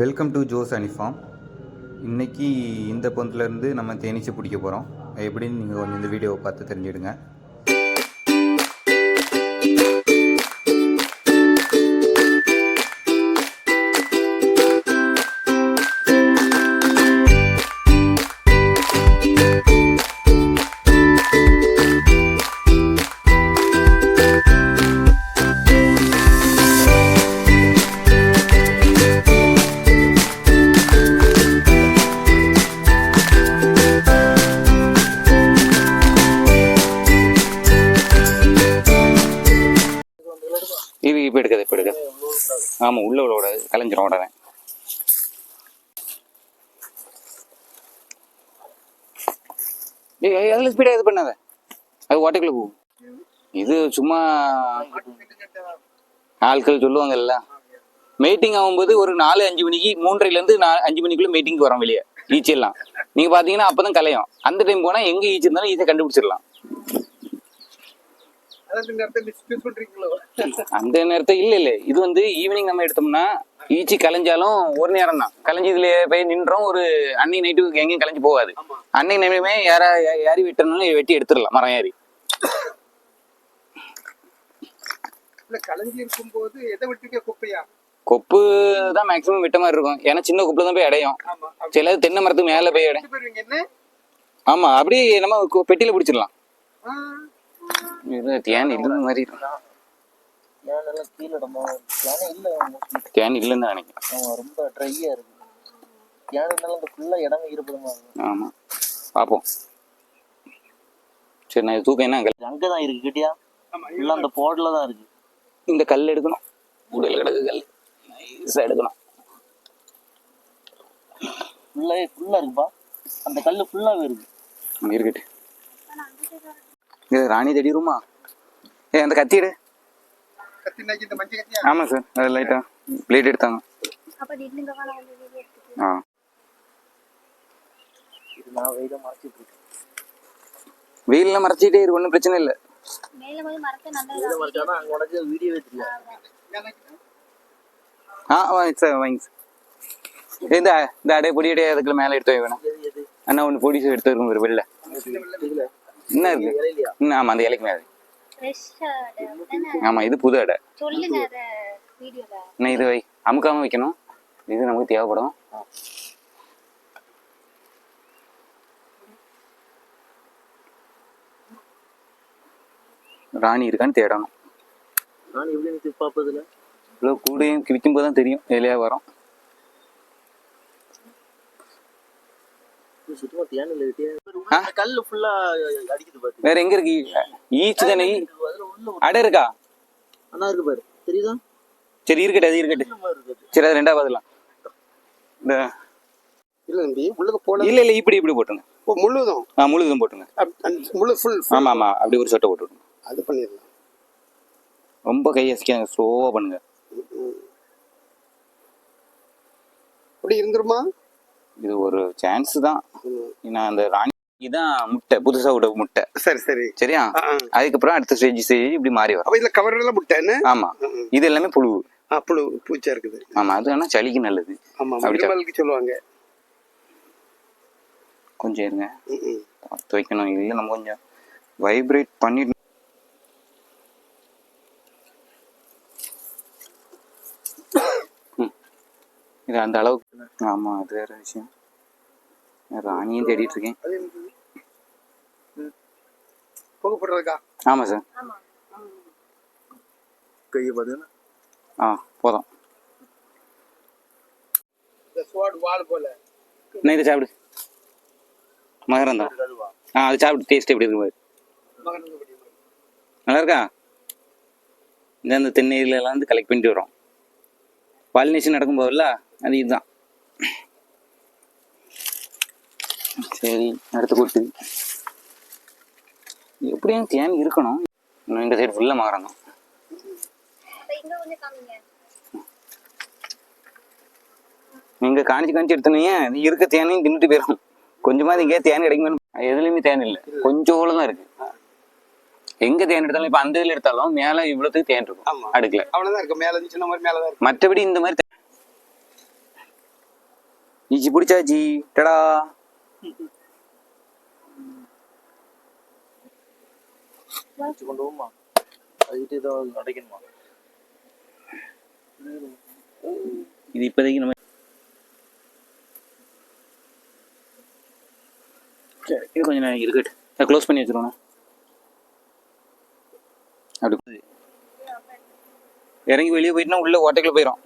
Welcome to Jose அனிஃபார்ம் இன்றைக்கி இந்த பந்திலேருந்து நம்ம தேனீச்சை பிடிக்க போகிறோம் எப்படின்னு நீங்கள் கொஞ்சம் இந்த வீடியோவை பார்த்து தெரிஞ்சிடுங்க. இப்போ எடுக்காது இப்போ எடுக்காது ஆமாம் உள்ள விட கலைஞ்சிரும் உடனே. ஏய் அதில் ஸ்பீடாக இது பண்ணாத. அது ஓட்டைக்குள்ள போகும் இது சும்மா ஆட்கள் சொல்லுவாங்கல்ல மீட்டிங் ஆகும்போது ஒரு நாலு அஞ்சு மணிக்கு மூன்றரைலேருந்து நாலு அஞ்சு மணிக்குள்ள மீட்டிங்க்கு வரோம் வெளியே. ஈச்சி எல்லாம் நீங்கள் பார்த்தீங்கன்னா அப்போ தான் கலையும். அந்த டைம் போனால் எங்கே ஈச்சி இருந்தாலும் ஈஸியாக கண்டுபிடிச்சிடலாம். அந்த நேரத்தை இல்ல இல்ல. இது வந்து ஈவினிங் நம்ம எடுத்தோம்னா ஈச்சி கலைஞ்சாலும் ஒரு நேரம் தான். கலைஞ்சு இதுல போய் நின்றோம் ஒரு அன்னைக்கு நைட்டு எங்கேயும் கலைஞ்சு போகாது. அன்னைக்கு நைட்டுமே யார யாரி வெட்டணும்னு வெட்டி எடுத்துடலாம் மரம் இல்ல கலைஞ்சி இருக்கும்போது எதை விட்டுருக்க குப்பையா? கொப்பு தான் மேக்சிமம் விட்ட மாதிரி இருக்கும். ஏன்னா சின்ன கொப்புல தான் போய் அடையும். ஆமா சிலது தென்னை மரத்துக்கு மேல போய் அடையும் ஆமா அப்படியே நம்ம பெட்டியில பிடிச்சிடலாம். மாதிரி யானை இல்லை மோஸ்ட்லி தேன் இல்லைன்னு நினைக்கிறேன். ரொம்ப ட்ரையாக இருக்கு. யானைனால அந்த ஃபுல்லாக இடமே ஈரப்பதமாக இருக்கும் ஆமா. பார்ப்போம் சரி நான் தூக்கம் என்ன? அங்க- அங்கே தான் இருக்கு கேட்டியா? ஆமா ஃபுல்லாக அந்த போர்டில் தான் இருக்கு. இந்த கல் எடுக்கணும். உடல் கிடக்கு கல். நைஸாக எடுக்கணும். ஃபுல்லாக ஃபுல்லாக இருக்குப்பா. அந்த கல் ஃபுல்லாகவே இருக்கு. அங்க இருக்கட்டு இது ராணி தடிருமா ஏ அந்த கத்தி எடு. கத்தி நாக்கி இந்த மஞ்சள் கத்தியா? ஆமாம் சார் அது லைட்டாக பிளேட் எடுத்தாங்க. ஆ. வெயிலில் மறைச்சிட்டே இருக்கு ஒன்றும் பிரச்சனை இல்லை. ஆ வாங்க சார் வாங்க சார் இந்த இந்த அடைய பொடி அடைய அதுக்குள்ள மேலே எடுத்து வை வேணும் எது எது? அண்ணா ஒன்று பொடி எடுத்து இருக்கும் ஒரு வெளில. என்ன இருக்கு. இன்னும் ஆமாம் அந்த இலைக்கு மேலே. ஆமாம் இது புது அடை. சொல்லுங்க அத வீடியோல. இன்னும் இது வை. அமுக்காமல் வைக்கணும். இது நமக்கு தேவைப்படும். ராணி இருக்கான்னு தேடணும். நான் எப்படி எனக்கு பார்ப்பதில்ல இவ்வளோ கூடையும் விற்கும் போது தான் தெரியும். இலையா வரும். அடிக்குது பாரு. வேற எங்க இருக்கு? ஈச்சு தானே? அடை இருக்கா? அண்ணா இருக்கு பாரு. தெரியுதா? சரி இருக்கட்டும் அது இருக்கட்டும். சரி அது ரெண்டாவது பதிலாம் இந்த இல்ல தம்பி உள்ளுக்கு போல இல்ல இல்ல இப்படி இப்படி போட்டுங்க ஓ, முழுதும் ஆ முழுதும் போட்டுங்க முழு ஃபுல் ஆமா ஆமா அப்படி ஒரு சொட்டை போட்டுருங்க அது பண்ணிடலாம். ரொம்ப கை அசிக்காங்க ஸ்லோவா பண்ணுங்க. அப்படி இருந்துருமா? இது ஒரு சான்ஸ் தான். ஏன்னா அந்த ராணி இதான் முட்டை புதுசா விட முட்டை. சரி சரி. சரியா. அதுக்கப்புறம் அடுத்த ஸ்டேஜ் ஸ்டேஜ் இப்படி மாறி வரும். இதுல கவர் எல்லாம் முட்டைன்னு ஆமா. இது எல்லாமே புழு. புழு பூச்சா இருக்குது. ஆமா அது வேணா சளிக்கு நல்லது. ஆமா அப்படி சொல்லுவாங்க. கொஞ்சம் இருங்க. ம், ம். பார்த்து வைக்கணும் இல்லை நம்ம கொஞ்சம் வைப்ரேட் பண்ணிட்டு இது அந்த அளவுக்கு ஆமா அது வேற விஷயம். நான் ராணியும் தேடிட்டு இருக்கேன். அது என்னது? ம். புகை போடுறதுக்கா ஆமா. சார் கையை பார்த்தீங்கன்னா ஆ போதும். நான் இதை சாப்பிடு. மகரம் தான். ஆ அது சாப்பிட்டு டேஸ்ட் எப்படி இருக்கு நல்லா இருக்கா? இந்த அந்த தென்னையில எல்லாம் வந்து கலெக்ட் பண்ணிட்டு வரோம் பாலினேஷன் நடக்கும் போதில்ல அது இதுதான் சரி அடுத்து கொட்டு எப்படியும் தேன் இருக்கணும். இன்னும் இந்த சைடு ஃபுல்லாக மாறணும். அப்ப நீங்க காணிச்சு காணிச்சு எடுத்தனீங்க இருக்க தேனையும் தின்னுட்டு போயிடும் கொஞ்சமாவது இங்கே தேன் கிடைக்குமே எதுலையுமே தேன் இல்லை. கொஞ்சம் தான் இருக்கு. எங்க தேன் எடுத்தாலும் இப்ப அந்த இதுல எடுத்தாலும் மேல இவ்வளவுக்கு தேன். இருக்கும் அடுக்கல. அவ்வளவுதான் இருக்கு மேல சின்ன மாதிரி மேலதான் இருக்கு மற்றபடி இந்த மாதிரி ஈச்சி பிடிச்சாச்சி டடா. கொண்டு போமா அதுக்கிட்ட ஏதோ அடைக்கணுமா? இது இப்போதைக்கு நம்ம இது கொஞ்சம் நேரம் இருக்கட்டும். க்ளோஸ் பண்ணி வச்சிருவோண்ணா அப்படி இறங்கி வெளியே போயிட்டுனா உள்ள ஓட்டைக்குள்ளே போயிடும்